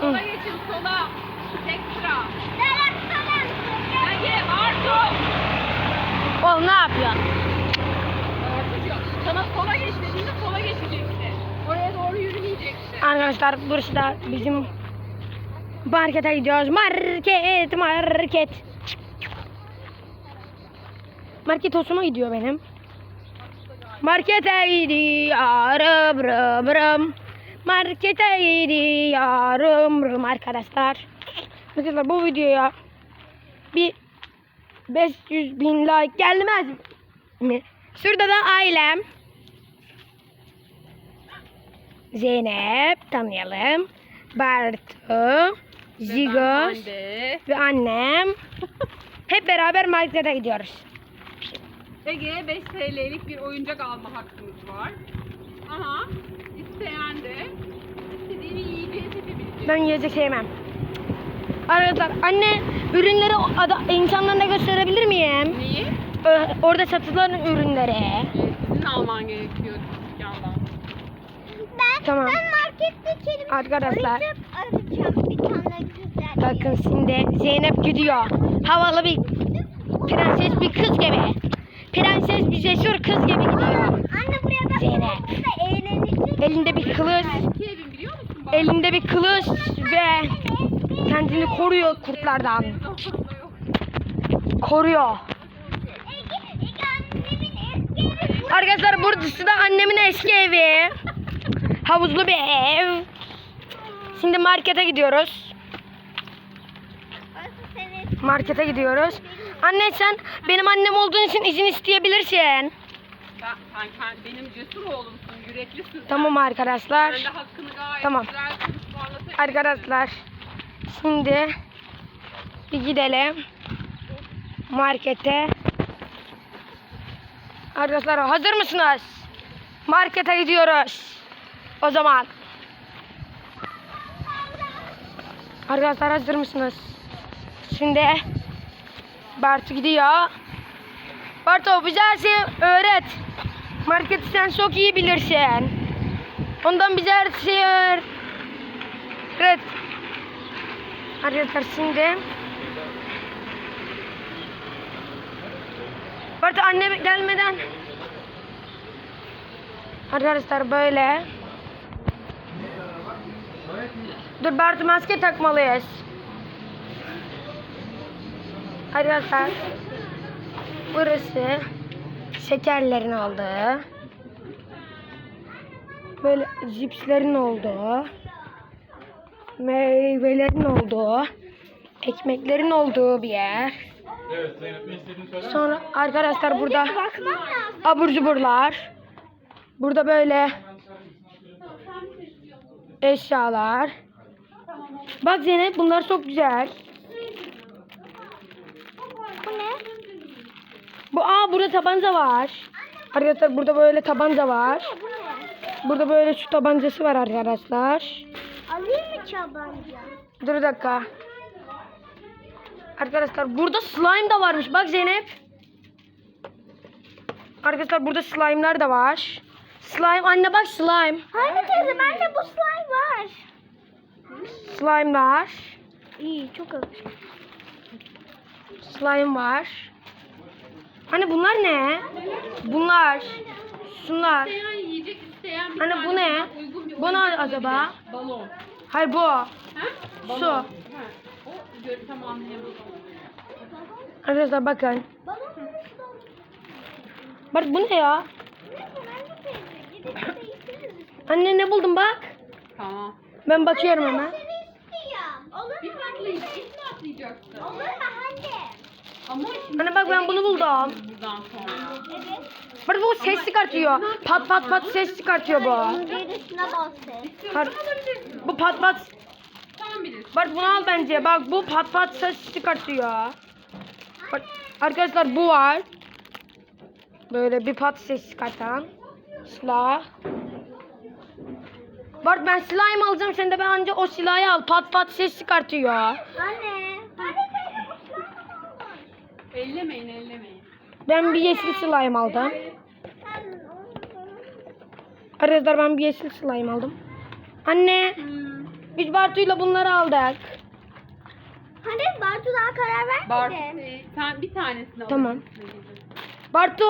Sola geçin sola. Tek sıra. Ege Artu. Oğlum ne yapıyorsun? Artucuğum sana sola geç dediğinde sola geçeceksin. Oraya doğru yürümeyeceksin. Arkadaşlar burası da bizim markete gidiyoruz. Market, market. Market hoşuma gidiyor benim. Markete gidiyorum rım rım. Markete gidiyorum arkadaşlar. Arkadaşlar bu videoya bir 500 bin like gelmez mi? Şurada da ailem. Zeynep tanıyalım. Bartu, Zigos ve annem. Hep beraber markete gidiyoruz. Ege 5 TL'lik bir oyuncak alma hakkımız var. Ama isteyen de istediğini yiyeceği seçebilecek. Ben yiyecek sevmem. Arkadaşlar anne ürünleri ada, insanlarına gösterebilir miyim? Neyi? Ö- orada satılan ürünleri. Ee, Sizin alman gerekiyor dükkandan. Ben, Tamam. ben markette kelime Arkadaşlar. arayacağım, arayacağım bir tane güzel. Bakın şimdi Zeynep gidiyor. Havalı bir prenses bir kız gibi. Prenses bir cesur kız gibi gidiyor. Anne buraya bak. Zeynep. Elinde bir kılıç. Elinde bir kılıç ve kendini koruyor kurtlardan. Koruyor. Arkadaşlar burası da annemin eski evi. Havuzlu bir ev. Şimdi markete gidiyoruz. Markete gidiyoruz. Anne sen benim annem olduğun için izin isteyebilirsin. Sen, sen benim cesur oğlumsun, yüreklisin. Tamam arkadaşlar. Sen de hakkını gayet Tamam. güzel. Arkadaşlar şimdi bir gidelim markete. Arkadaşlar hazır mısınız? Markete gidiyoruz. O zaman. Arkadaşlar hazır mısınız? Şimdi Bartu gidiyor. Bartu bize her şeyi öğret. Marketi sen çok iyi bilirsin. Ondan bize her şeyi öğret. Evet. Arkadaşlar şimdi Bartu anne gelmeden Arkadaşlar böyle Dur Bartu maske takmalıyız Arkadaşlar Burası Şekerlerin olduğu Böyle cipslerin olduğu meyvelerin olduğu, ekmeklerin olduğu bir yer. Evet. Sonra arkadaşlar burada abur cuburlar. Burada böyle eşyalar. Bak Zeynep bunlar çok güzel. Bu ne? Bu aa burada tabanca var. Arkadaşlar burada böyle tabanca var. Burada böyle şu tabancası var arkadaşlar. Alayım mı çabanca? Dur bir dakika. Arkadaşlar burada slime da varmış. Bak Zeynep. Arkadaşlar burada slime'lar da var. Slime anne bak slime. Anne teyze bende bu slime var. Slime'lar. İyi çok az. Slime var. Anne bunlar ne? Bunlar. Şunlar. Bir tane bu ne? bir Bu ne acaba? Balon. Hayır bu. Su. Arkadaşlar bakın. Bak bu ne ya? Anne ne buldun bak. Tamam. Ben bakıyorum hemen. Olur Bir mu? mi atlayacaksın? Olur mu anne? Ama bak ben bunu buldum. Buradan. Bak bu ses çıkartıyor. Pat pat pat ses çıkartıyor bu. Har- bu pat pat. Sen. Bak bunu al bence. Bak bu pat pat ses çıkartıyor. Arkadaşlar bu var. Böyle bir pat ses çıkartan. Silah. Bak ben slime alacağım. Sen de ben anca o silahı al. Pat pat ses çıkartıyor. Anne. Anne teyze bu slime oldu. Ellemeyin, ellemeyin. Ben bir yeşil slime aldım. Arkadaşlar ben bir yeşil slime aldım. Anne. Hmm. Biz Bartu'yla bunları aldık. Hani Bartu daha karar vermedi. e, sen bir tanesini al. Tamam. Bartu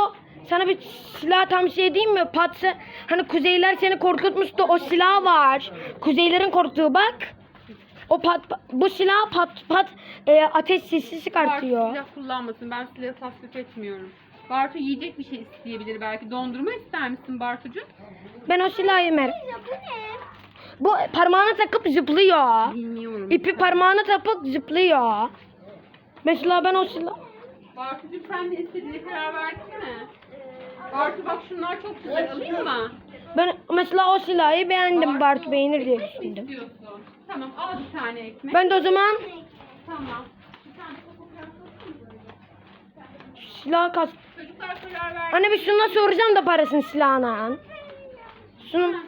sana bir silah tam şey diyeyim mi? Patsa hani kuzeyler seni korkutmuştu. O silah var. Kuzeylerin korktuğu bak. O pat, bu silah pat pat e, ateş sesi Bartu çıkartıyor. silah kullanmasın. Ben silahı tasvip etmiyorum. Bartu yiyecek bir şey isteyebilir belki. Dondurma ister misin Bartucuğum? Ben o silahı yemerim. Bu ne? Bu parmağına takıp zıplıyor. Bilmiyorum. İpi parmağına takıp zıplıyor. Mesela ben o silah... Bartucuğum sen de istediğine karar verdin mi? Bartu bak şunlar çok güzel alayım mı? Ben mesela o silahı beğendim. Bartu beğenir diye düşündüm. istiyorsun? Tamam al bir tane ekmek. Ben de o zaman Tamam. silah kas... Çocuklar karar. Anne bir şuna soracağım da parasını silahına. Şunun